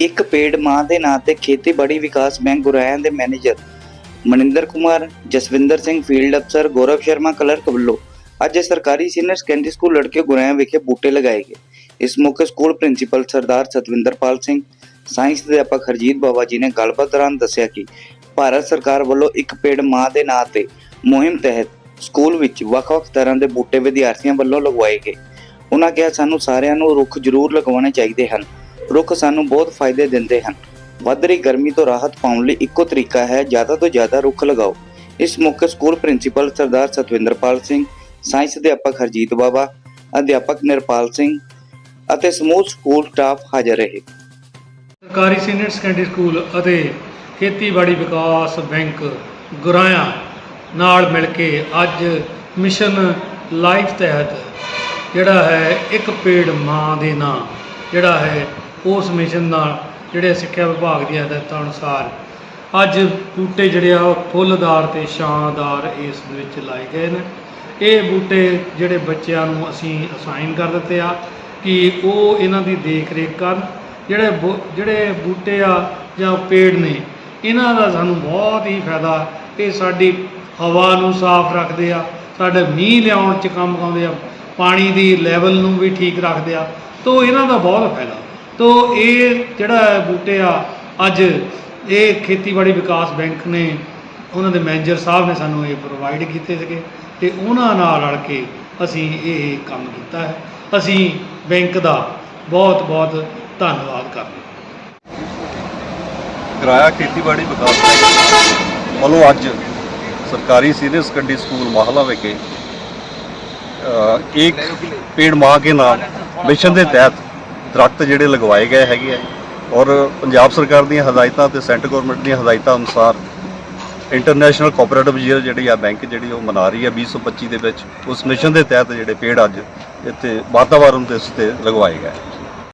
ਇੱਕ ਪੇੜ ਮਾਂ ਦੇ ਨਾਂ ਤੇ ਖੇਤੀਬਾੜੀ ਵਿਕਾਸ ਬੈਂਕ ਗੁਰਾਇਆਂ ਦੇ ਮੈਨੇਜਰ, ਮਨਿੰਦਰ ਕੁਮਾਰ, ਜਸਵਿੰਦਰ ਸਿੰਘ ਫੀਲਡ ਅਫਸਰ, ਗੌਰਵ ਸ਼ਰਮਾ ਕਲਰਕ ਵੱਲੋਂ ਅੱਜ ਸਰਕਾਰੀ ਸੀਨੀਅਰ ਸੈਕੰਡਰੀ ਸਕੂਲ ਲੜਕੇ ਗੁਰਾਇਆਂ ਵਿਖੇ ਬੂਟੇ ਲਗਾਏ ਗਏ। ਇਸ ਮੌਕੇ school principal Sardar Satvinderpal Singh, science ਅਧਿਆਪਕ ਹਰਜੀਤ ਬਾਬਾ ਜੀ ਨੇ ਗੱਲਬਾਤ ਦੌਰਾਨ ਦੱਸਿਆ ਕਿ ਭਾਰਤ ਸਰਕਾਰ ਵੱਲੋਂ ਇੱਕ ਪੇੜ ਮਾਂ ਦੇ ਨਾਂ ਤੇ ਮੁਹਿੰਮ ਤਹਿਤ ਸਕੂਲ ਵਿੱਚ ਵੱਖ-ਵੱਖ ਤਰ੍ਹਾਂ ਦੇ ਬੂਟੇ ਵਿਦਿਆਰਥੀਆਂ ਵੱਲੋਂ ਲਗਵਾਏ ਗਏ। ਉਹਨਾਂ ਕਿਹਾ, ਸਾਨੂੰ ਸਾਰਿਆਂ ਨੂੰ ਰੁੱਖ ਜ਼ਰੂਰ ਲਗਵਾਉਣੇ ਚਾਹੀਦੇ ਹਨ। ਰੁੱਖ ਸਾਨੂੰ ਬਹੁਤ ਫਾਇਦੇ ਦਿੰਦੇ ਹਨ। ਵੱਧ ਰਹੀ ਗਰਮੀ ਤੋਂ ਰਾਹਤ ਪਾਉਣ ਲਈ ਇੱਕੋ ਤਰੀਕਾ ਹੈ, ਜ਼ਿਆਦਾ ਤੋਂ ਜ਼ਿਆਦਾ ਰੁੱਖ ਲਗਾਓ। ਇਸ ਮੌਕੇ school principal Sardar Satvinderpal Singh, science ਅਧਿਆਪਕ ਹਰਜੀਤ ਬਾਬਾ ਅਧਿਆਪਕ ਨਿਰਪਾਲ ਸਿੰਘ ਅਤੇ ਸਮੂਹ ਸਕੂਲ ਸਟਾਫ ਹਾਜ਼ਰ ਰਹੇ। ਸਰਕਾਰੀ ਸੀਨੀਅਰ ਸੈਕੰਡਰੀ ਸਕੂਲ ਅਤੇ ਖੇਤੀਬਾੜੀ ਵਿਕਾਸ ਬੈਂਕ ਗੁਰਾਇਆ ਨਾਲ ਮਿਲ ਕੇ ਅੱਜ ਮਿਸ਼ਨ ਲਾਈਫ ਤਹਿਤ ਜਿਹੜਾ ਹੈ ਇੱਕ ਪੇੜ ਮਾਂ ਦੇ ਨਾਂ, ਜਿਹੜਾ ਹੈ ਉਸ ਮਿਸ਼ਨ ਨਾਲ ਜਿਹੜੇ ਸਿੱਖਿਆ ਵਿਭਾਗ ਦੀਆਂ ਹਦਾਇਤਾਂ ਅਨੁਸਾਰ ਅੱਜ ਬੂਟੇ ਜਿਹੜੇ ਆ ਉਹ ਫੁੱਲਦਾਰ ਤੇ ਛਾਂਦਾਰ ਇਸ ਵਿੱਚ ਲਾਏ ਗਏ ਨੇ। ਇਹ ਬੂਟੇ ਜਿਹੜੇ ਬੱਚਿਆਂ ਨੂੰ ਅਸੀਂ ਅਸਾਈਨ ਕਰ ਦਿੱਤੇ ਆ ਕਿ ਉਹ ਇਹਨਾਂ ਦੀ ਦੇਖ ਰੇਖ ਕਰਨ। ਜਿਹੜੇ ਬੂ- ਜਿਹੜੇ ਬੂਟੇ ਆ ਜਾਂ ਪੇੜ ਨੇ, ਇਹਨਾਂ ਦਾ ਸਾਨੂੰ ਬਹੁਤ ਹੀ ਫਾਇਦਾ। ਇਹ ਸਾਡੀ ਹਵਾ ਨੂੰ ਸਾਫ਼ ਰੱਖਦੇ ਆ, ਸਾਡੇ ਮੀਂਹ ਲਿਆਉਣ 'ਚ ਕੰਮ ਆਉਂਦੇ ਆ, ਪਾਣੀ ਦੀ ਲੈਵਲ ਨੂੰ ਵੀ ਠੀਕ ਰੱਖਦੇ ਆ। ਤੋ ਇਹਨਾਂ ਦਾ ਬਹੁਤ ਫਾਇਦਾ। ਤੋ ਇਹ ਜਿਹੜਾ ਬੂਟੇ ਆ, ਅੱਜ ਇਹ ਖੇਤੀਬਾੜੀ ਵਿਕਾਸ ਬੈਂਕ ਨੇ ਉਹਨਾਂ ਦੇ ਮੈਨੇਜਰ ਸਾਹਿਬ ਨੇ ਸਾਨੂੰ ਇਹ ਪ੍ਰੋਵਾਈਡ ਕੀਤੇ ਸੀਗੇ ਤੇ ਉਹਨਾਂ ਨਾਲ ਰਲ ਕੇ ਅਸੀਂ ਇਹ ਕੰਮ ਕੀਤਾ ਹੈ। ਅਸੀਂ ਬੈਂਕ ਦਾ ਬਹੁਤ ਬਹੁਤ ਧੰਨਵਾਦ ਕਰਦੇ ਹਾਂ। ਗਰਾਇਆ ਖੇਤੀਬਾੜੀ ਵਿਕਾਸ ਬੈਂਕ ਵੱਲੋਂ ਅੱਜ ਸਰਕਾਰੀ ਸੀਨੀਅਰ ਸੈਕੰਡਰੀ ਸਕੂਲ ਮਾਹਲਾ ਵਿਖੇ ਇੱਕ ਪੇੜ ਮਾਂ ਕੇ ਨਾਮ ਮਿਸ਼ਨ ਦੇ ਤਹਿਤ ਦਰਖਤ ਜਿਹੜੇ ਲਗਵਾਏ ਗਏ ਹੈਗੇ ਆ ਔਰ ਪੰਜਾਬ ਸਰਕਾਰ ਦੀਆਂ ਹਦਾਇਤਾਂ ਤੇ ਸੈਂਟਰ ਗਵਰਨਮੈਂਟ ਦੀਆਂ ਹਦਾਇਤਾਂ ਅਨੁਸਾਰ ਇੰਟਰਨੈਸ਼ਨਲ ਕੋਆਪਰੇਟਿਵ ਈਅਰ ਜਿਹੜੀ ਆ ਬੈਂਕ ਜਿਹੜੀ ਉਹ ਮਨਾ ਰਹੀ ਹੈ 2025 ਦੇ ਵਿੱਚ, ਉਸ ਮਿਸ਼ਨ ਦੇ ਤਹਿਤ ਜਿਹੜੇ ਪੇੜ ਅੱਜ ਇੱਥੇ ਵਾਤਾਵਰਣ ਦੇ ਉੱਤੇ ਲਗਵਾਏ ਗਏ।